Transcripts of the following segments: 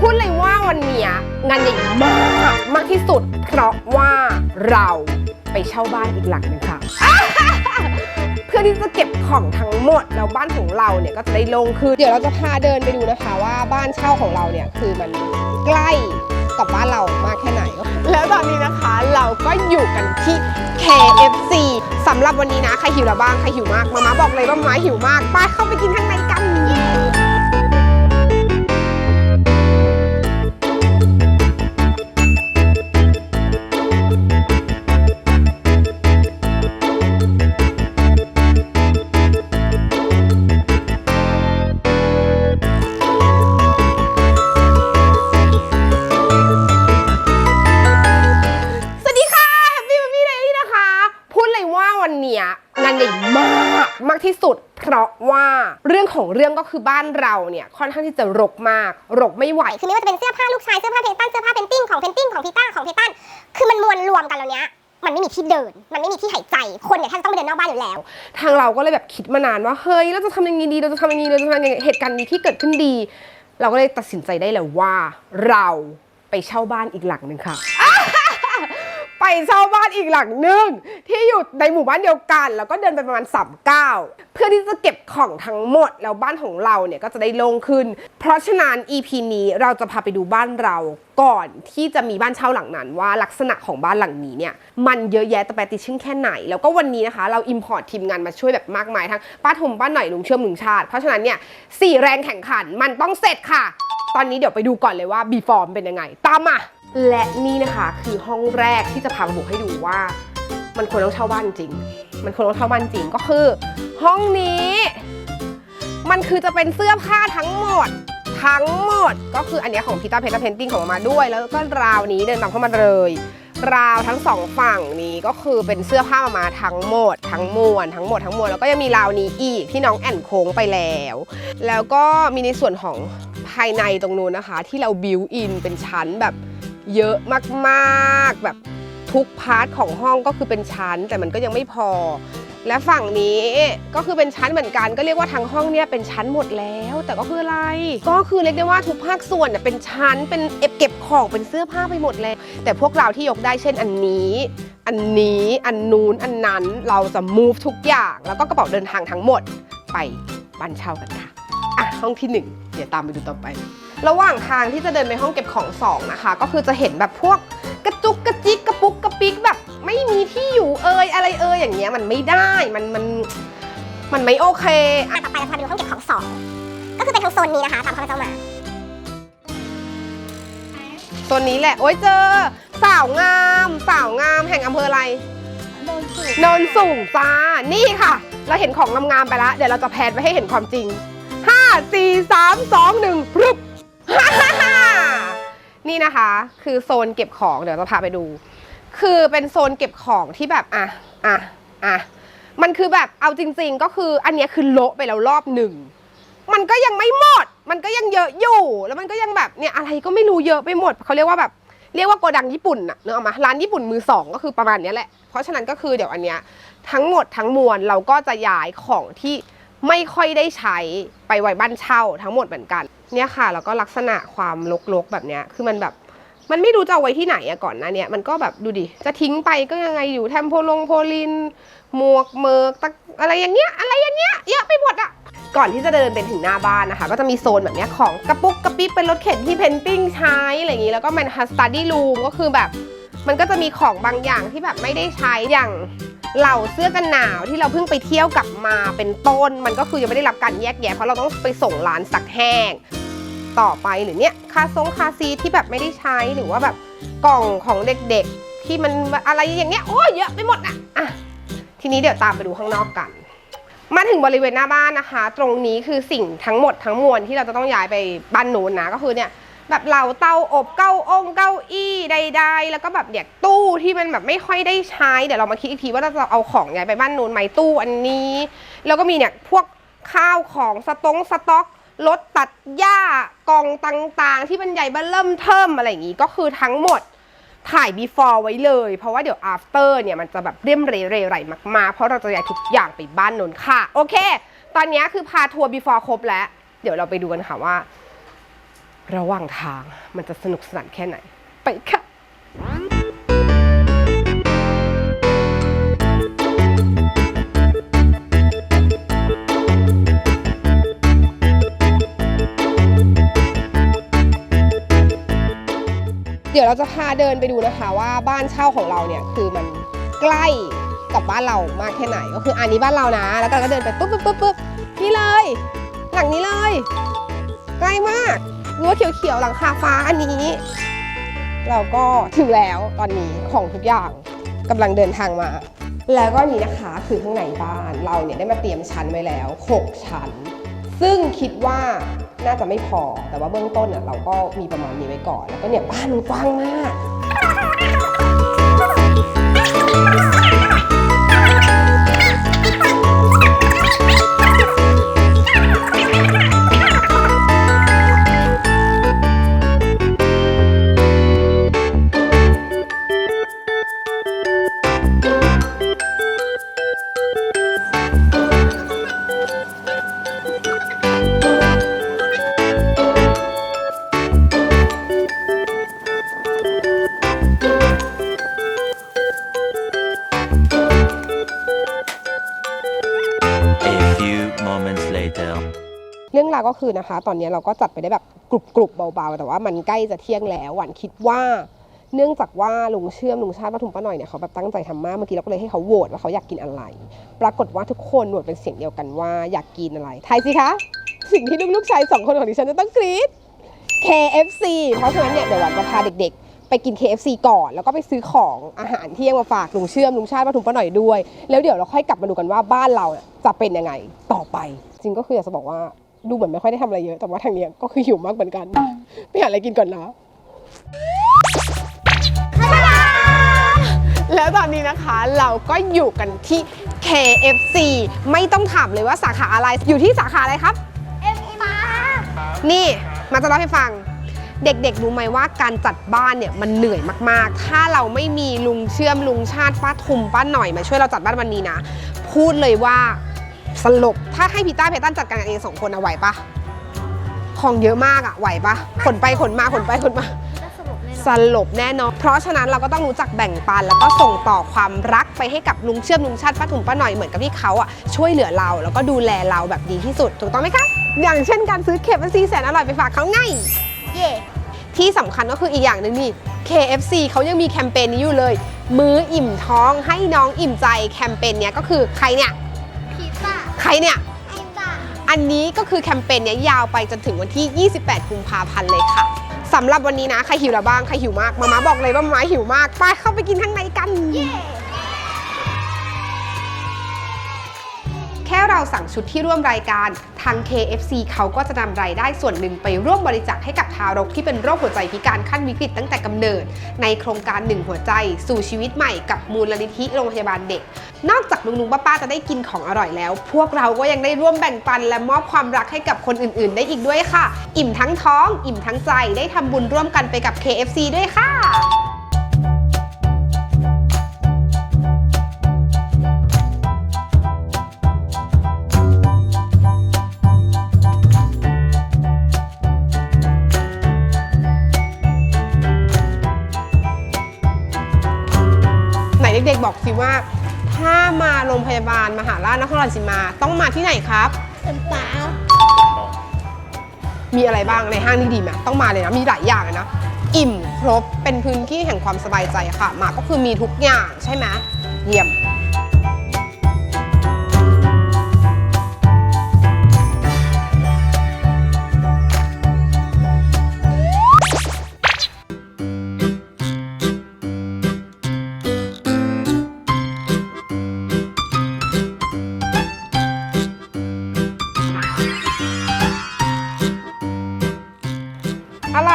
พูดเลยว่าวันเนี้ยงานใหญ่มากมากที่สุด เพราะว่าเราไปเช่าบ้านอีกหลังหนึงค่ะ เพื่อที่จะเก็บของทั้งหมดแล้วบ้านของเราเนี่ยก็จะได้โลงขึ้นเดี๋ยวเราจะพาเดินไปดูนะคะว่าบ้านเช่าของเราเนี่ยคือมันใกล้กับบ้านเรามากแค่ไหน แล้วตอนนี้นะคะเราก็อยู่กันที่ KFC สำหรับวันนี้นะ ใครหิวแล้วบ้าง ใครหิวมาก มาม่าบอกเลยว่ามาม่าหิวมากไปเข้าไปกินข้างในกัน เรื่องของเรื่องก็คือบ้านเราเนี่ยค่อนข้างที่จะรกมากรกไม่ไหวคือไม่ว่าจะเป็นเสื้อผ้าลูกชายเสื้อผ้าเพนตันเสื้อผ้าเพนติ้งของเพนติ้งของพีต้าของพีตันคือมันมวลรวมกันแล้วเนี้ยมันไม่มีที่เดิน มันไม่มีที่หายใจ คนเนี่ยท่านต้องไปเดินนอกบ้านอยู่แล้ว ทางเราก็เลยแบบคิดมานานว่า เฮ้ย เราจะทำยังไงดี เราจะทำยังไงดีเราจะทำยังไง เหตุการณ์นี้ที่เกิดขึ้นดี เราก็เลยตัดสินใจได้แล้วว่า เราไปเช่าบ้านอีกหลังหนึ่งค่ะ เช่าบ้านอีกหลังหนึ่งที่อยู่ในหมู่บ้านเดียวกัน แล้วก็เดินไปประมาณ3ามก้าวเพื่อที่จะเก็บของทั้งหมด แล้วบ้านของเราเนี่ยก็จะได้โล่งขึ้น เพราะฉะนั้น EP นี้เราจะพาไปดูบ้านเราก่อนที่จะมีบ้านเช่าหลังนั้นว่าลักษณะของบ้านหลังนี้เนี่ยมันเยอะแยะแต่แปติชึ่งแค่ไหน แล้วก็วันนี้นะคะเราอิมพอร์ตทีมงานมาช่วยแบบมากมายทั้งป้าทมป้าหน่อยลุงเชื่อมลุงชาติ เพราะฉะนั้นเนี่ยสี่แรงแข่งขันมันต้องเสร็จค่ะ ตอนนี้เดี๋ยวไปดูก่อนเลยว่า before เป็นยังไง ตามมา และนี่นะคะคือห้องแรกที่จะพามาบุกให้ดูว่า มันควรต้องเช่าบ้านจริง มันควรต้องเช่าบ้านจริงก็คือ ห้องนี้ มันคือจะเป็นเสื้อผ้าทั้งหมด ทั้งหมด ก็คืออันนี้ของพีตาเพนเพนติ้งของมาด้วย แล้วก็ราวนี้เดินตามเข้ามาเลย ราวทั้งสองฝั่งนี้ก็คือเป็นเสื้อผ้ามามาทั้งหมด ทั้งมวลทั้งหมดทั้งมวลแล้วก็ยังมีราวนี้อีกที่น้องแอนโค้งไปแล้ว แล้วก็มีในส่วนของภายในตรงนู้นนะคะ ที่เราบิวอินเป็นชั้นแบบ เยอะมากๆแบบทุกพาร์ทของห้องก็คือเป็นชั้น แต่มันก็ยังไม่พอ และฝั่งนี้ก็คือเป็นชั้นเหมือนกัน ก็เรียกว่าทั้งห้องเนี่ยเป็นชั้นหมดแล้ว แต่ก็คืออะไร ก็คือเรียกได้ว่าทุกภาคส่วนเป็นชั้นเป็นเอฟเก็บของเป็นเสื้อผ้าไปหมดแล้ว แต่พวกเราที่ยกได้เช่นอันนี้ อันนี้อันนู้นอันนั้นเราจะ move ทุกอย่าง แล้วก็กระเป๋าเดินทางทั้งหมดไปบ้านเช่ากันค่ะ อะห้องที่หนึ่งเดี๋ยวตามไปดูต่อไป ระหว่างทางที่จะเดินไปห้องเก็บของสองนะคะ ก็คือจะเห็นแบบพวกกระจุกกระจิกกระปุกกระปิกแบบ ไม่มีที่อยู่เอยอะไรเอยอย่างเงี้ยมันไม่ได้มันมันมันไม่โอเคอะต่อไปเราจะพาไปดูห้องเก็บของสองก็คือเป็นทางโซนนี้นะคะตามข้าพเจ้ามาตัวนี้แหละ โอ๊ยเจอ สาวงาม สาวงามแห่งอำเภออะไรโดนสูบโนนสูงจ้า นี่ค่ะ เราเห็นของงามๆไปแล้ว เดี๋ยวเราจะแพนไปให้เห็นความจริง5 4 3 2 1พรึบ นี่นะคะคือโซนเก็บของเดี๋ยวจะพาไปดู คือเป็นโซนเก็บของที่แบบอะอะอะมันคือแบบเอาจริง ๆ ก็คืออันนี้คือโละไปแล้วรอบหนึ่งมันก็ยังไม่หมด มันก็ยังเยอะอยู่ แล้วมันก็ยังแบบเนี่ยอะไรก็ไม่รู้เยอะไปหมดเขาเรียกว่าแบบเรียกว่าโกดังญี่ปุ่นอะเนอะมาร้านญี่ปุ่นมือสองก็คือประมาณนี้แหละ เพราะฉะนั้นก็คือเดี๋ยวอันเนี้ยทั้งหมดทั้งมวลเราก็จะย้ายของที่ ไม่ค่อยได้ใช้ไปไว้บ้านเช่าทั้งหมดเหมือนกันเนี่ยค่ะแล้วก็ลักษณะความรกๆแบบเนี้ยคือมันแบบมันไม่รู้จะเอาไว้ที่ไหนอะก่อนหนะเนี่ยมันก็แบบดูดิ จะทิ้งไปก็ยังไงอยู่แทมโพลงโพลิน หมวกเมิกตะอะไรอย่างเงี้ยอะไรอย่างเงี้ยเยอะไปหมดอะก่อนที่จะเดินไปถึงหน้าบ้านนะคะ ก็จะมีโซนแบบนี้ของกระปุกกระปิบเป็นรถเข็นที่เพนติ้งใช้อะไรอย่างนี้ แล้วก็มันฮัสตัดดี้รูมก็คือแบบ มันก็จะมีของบางอย่างที่แบบไม่ได้ใช้อย่าง เหล่าเสื้อกันหนาวที่เราเพิ่งไปเที่ยวกลับมาเป็นต้น มันก็คือยังไม่ได้รับการแยกแยะเพราะเราต้องไปส่งร้านซักแห้ง ต่อไปหรือเนี่ยคาซงคาซีที่แบบไม่ได้ใช้หรือว่าแบบกล่องของเด็กๆ ที่มันอะไรอย่างเงี้ยโอ้เยอะไปหมดอะอะทีนี้เดี๋ยวตามไปดูข้างนอกกัน มาถึงบริเวณหน้าบ้านนะคะ ตรงนี้คือสิ่งทั้งหมดทั้งมวลที่เราจะต้องย้ายไปบ้านนู้นนะก็คือเนี่ย แบบเหล่าเตาอบเก้าองเก้าอี้ใด ๆ แล้วก็แบบเนี่ยตู้ที่มันแบบไม่ค่อยได้ใช้เดี๋ยวเรามาคิดอีกทีว่าเราจะเอาของย้ายไปบ้านนู้นไหมตู้อันนี้ แล้วก็มีเนี่ยพวกข้าวของสตงสต็อกรถตัดหญ้ากองต่างๆ ที่มันใหญ่เบ้อเริ่มเทิมอะไรอย่างงี้ก็คือทั้งหมดถ่าย before ไว้เลย เพราะว่าเดี๋ยว after เนี่ยมันจะแบบเรียมเรเรไรมากๆ เพราะเราจะย้ายทุกอย่างไปบ้านนนค่ะ โอเค ตอนนี้คือพาทัวร์ before ครบแล้ว เดี๋ยวเราไปดูกันค่ะว่า ระหว่างทางมันจะสนุกสนานแค่ไหน ไปค่ะเดี๋ยวเราจะพาเดินไปดูนะคะว่าบ้านเช่าของเราเนี่ยคือมันใกล้กับบ้านเรามากแค่ไหน ก็คืออันนี้บ้านเรานะ แล้วเราก็เดินไปปุ๊บปุ๊บปุ๊บปุ๊บนี่เลย หลังนี้เลย ใกล้มาก รั้วเขียวๆหลังคาฟ้าอันนี้ เราก็ถึงแล้วตอนนี้ของทุกอย่างกำลังเดินทางมา แล้วก็นี่นะคะคือข้างในบ้านเราเนี่ยได้มาเตรียมชั้นไว้แล้ว 6 ชั้น ซึ่งคิดว่าน่าจะไม่พอแต่ว่าเบื้องต้นเนี่ยเราก็มีประมาณนี้ไว้ก่อน แล้วก็เนี่ยบ้านมันกว้างมาก ก็คือนะคะ ตอนนี้เราก็จัดไปได้แบบกรุบกรุบๆเบาๆ แต่ว่ามันใกล้จะเที่ยงแล้วหวันคิดว่าเนื่องจากว่าลุงเชื่อมลุงชาติปทุมป้าหน่อยเนี่ยเขาแบบตั้งใจทำมากเมื่อกี้เราก็เลยให้เขาโหวตว่าเขาอยากกินอะไร ปรากฏว่าทุกคนโหวตเป็นเสียงเดียวกันว่าอยากกินอะไรทายสิคะ สิ่งที่ลูกๆชายสองคนของดิฉันจะต้องกรี๊ด KFC เพราะฉะนั้นเนี่ยเดี๋ยวหวันจะพาเด็กๆ ไปกิน KFC ก่อน แล้วก็ไปซื้อของอาหารเที่ยงมาฝากลุงเชื่อมลุงชาติปทุมป้าหน่อยด้วย แล้วเดี๋ยวเราค่อยกลับมาดูกันว่าบ้านเราจะเป็นยังไงต่อไป จริงก็คืออยากจะบอกว่า ดูเหมือนไม่ค่อยได้ทำอะไรเยอะ แต่ว่าทางเนี้ยก็คือหิวมากเหมือนกันไปหาอะไรกินก่อนนะแล้วตอนนี้นะคะเราก็อยู่กันที่ KFC ไม่ต้องถามเลยว่าสาขาอะไร อยู่ที่สาขาอะไรครับเอ็มมานี่มาจะเล่าให้ฟัง เด็กๆรู้ไหมว่าการจัดบ้านเนี่ยมันเหนื่อยมากๆ ถ้าเราไม่มีลุงเชื่อมลุงชาติป้าทุมป้าหน่อยมาช่วยเราจัดบ้านวันนี้นะ พูดเลยว่า สลบ ถ้าให้พีต้าเพตันจัดการกันเองสองคนอะไหวปะของเยอะมากอะไหวปะขนไปขนมาขนไปขนมาสลบแน่นอน เพราะฉะนั้นเราก็ต้องรู้จักแบ่งปัน แล้วก็ส่งต่อความรักไปให้กับลุงเชื่อมลุงชาติป้าถุงป้าหน่อยเหมือนกับที่เขาอะช่วยเหลือเรา แล้วก็ดูแลเราแบบดีที่สุด ถูกต้องไหมคะ อย่างเช่นการซื้อเคฟซีแสนอร่อยไปฝากเขาไง เย่ที่สำคัญก็คืออีกอย่างหนึ่งนี่ KFC เขายังมีแคมเปญนี้อยู่เลย มื้ออิ่มท้องให้น้องอิ่มใจแคมเปญเนี้ยก็คือใครเนี่ยพิซซ่าใค รเนี่ยพิซซ่าอันนี้ก็คือแคมเปญเนี้ยยาวไปจนถึงวันที่ 28 กุมภาพันธ์เลยค่ะสำหรับวันนี้นะ ใครหิวแล้วบ้าง ใครหิวมาก มาม่าบอกเลยว่ามาม่าหิวมาก ไปเข้าไปกินข้างในกันแเราสั่งชุดที่ร่วมรายการ ทาง KFC เขาก็จะนำรายได้ส่วนหนึ่งไปร่วมบริจาคให้กับทารกที่เป็นโรคหัวใจพิการขั้นวิกฤตตั้งแต่กำเนิด ในโครงการหนึ่งหัวใจสู่ชีวิตใหม่กับมูลนิธิโรงพยาบาลเด็ก นอกจากลุงๆป้าๆจะได้กินของอร่อยแล้ว พวกเราก็ยังได้ร่วมแบ่งปัน และมอบความรักให้กับคนอื่น ๆ ได้อีกด้วยค่ะ อิ่มทั้งท้อง อิ่มทั้งใจได้ทำบุญร่วมกันไปกับ KFC ด้วยค่ะ บอกสิว่า ถ้ามาโรงพยาบาลมหาราชนครราชสีมา ต้องมาที่ไหนครับเป็นปลามีอะไรบ้างในห้างนี่ดีไหมต้องมาเลยนะ มีหลายอย่างเลยนะ อิ่มครบเป็นพื้นที่แห่งความสบายใจอะค่ะ มาก็คือมีทุกอย่างใช่ไหมเยี่ยม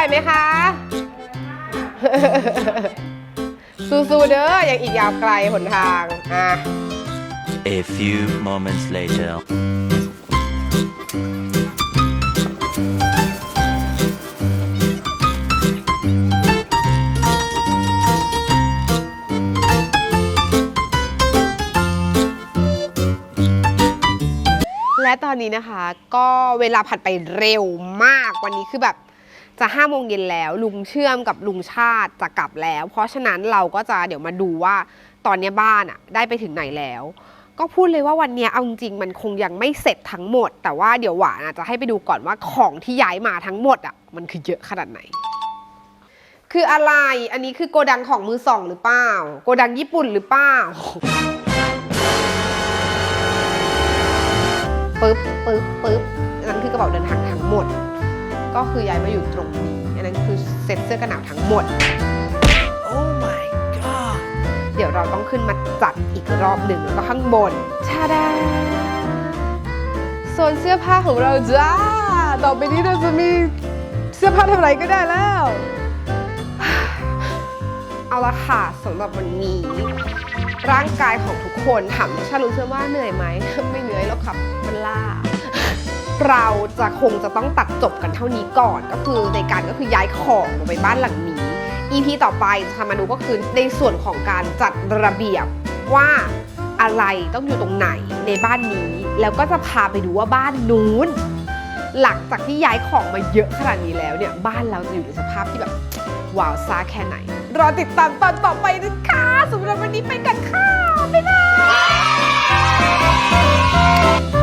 ไหมคะ สู้ๆเด้อยังอีกยาวไกลหนทาง อะ A few moments later. และตอนนี้นะคะ ก็เวลาผ่านไปเร็วมากวันนี้คือแบบ จะห้าโมงเย็นแล้ว ลุงเชื่อมกับลุงชาติจะกลับแล้ว เพราะฉะนั้นเราก็จะเดี๋ยวมาดูว่าตอนนี้บ้านอะได้ไปถึงไหนแล้ว ก็พูดเลยว่าวันนี้เอาจริงมันคงยังไม่เสร็จทั้งหมด แต่ว่าเดี๋ยวหวานอะจะให้ไปดูก่อนว่าของที่ย้ายมาทั้งหมดอะมันคือเยอะขนาดไหน คืออะไรอันนี้คือโกดังของมือสองหรือเปล่าโกดังญี่ปุ่นหรือเปล่าปึ๊บปึ๊บปึ๊บนนั้นคือกระเป๋าเดินทางทั้งหมด ก็คือย้ายมาอยู่ตรงนี้ อันนั้นคือเซ็ตเสื้อกันหนาวทั้งหมด Oh my god. เดี๋ยวเราต้องขึ้นมาจัดอีกรอบหนึ่งแล้วก็ข้างบนชาดาโซนเสื้อผ้าของเราจ้า ต่อไปนี้เราจะมีเสื้อผ้าทำอะไรก็ได้แล้ว เอาละค่ะสำหรับวันนี้ ร่างกายของทุกคนถามชารู้เชื่อว่าเหนื่อยไหม ไม่เหนื่อยแล้วครับมันล่า เราจะคงจะต้องตัดจบกันเท่านี้ก่อนก็คือในการก็คือย้ายของลงไปบ้านหลังนี้ EP ต่อไปจะมาดูก็คือในส่วนของการจัดระเบียบว่าอะไรต้องอยู่ตรงไหนในบ้านนี้ แล้วก็จะพาไปดูว่าบ้านนู้น หลังจากที่ย้ายของมาเยอะขนาดนี้แล้วเนี่ยบ้านเราจะอยู่ในสภาพที่แบบว้าวซาแค่ไหน รอติดตามตอนต่อไปนะคะสำหรับวันนี้ไปกันค่ะบ๊ายบาย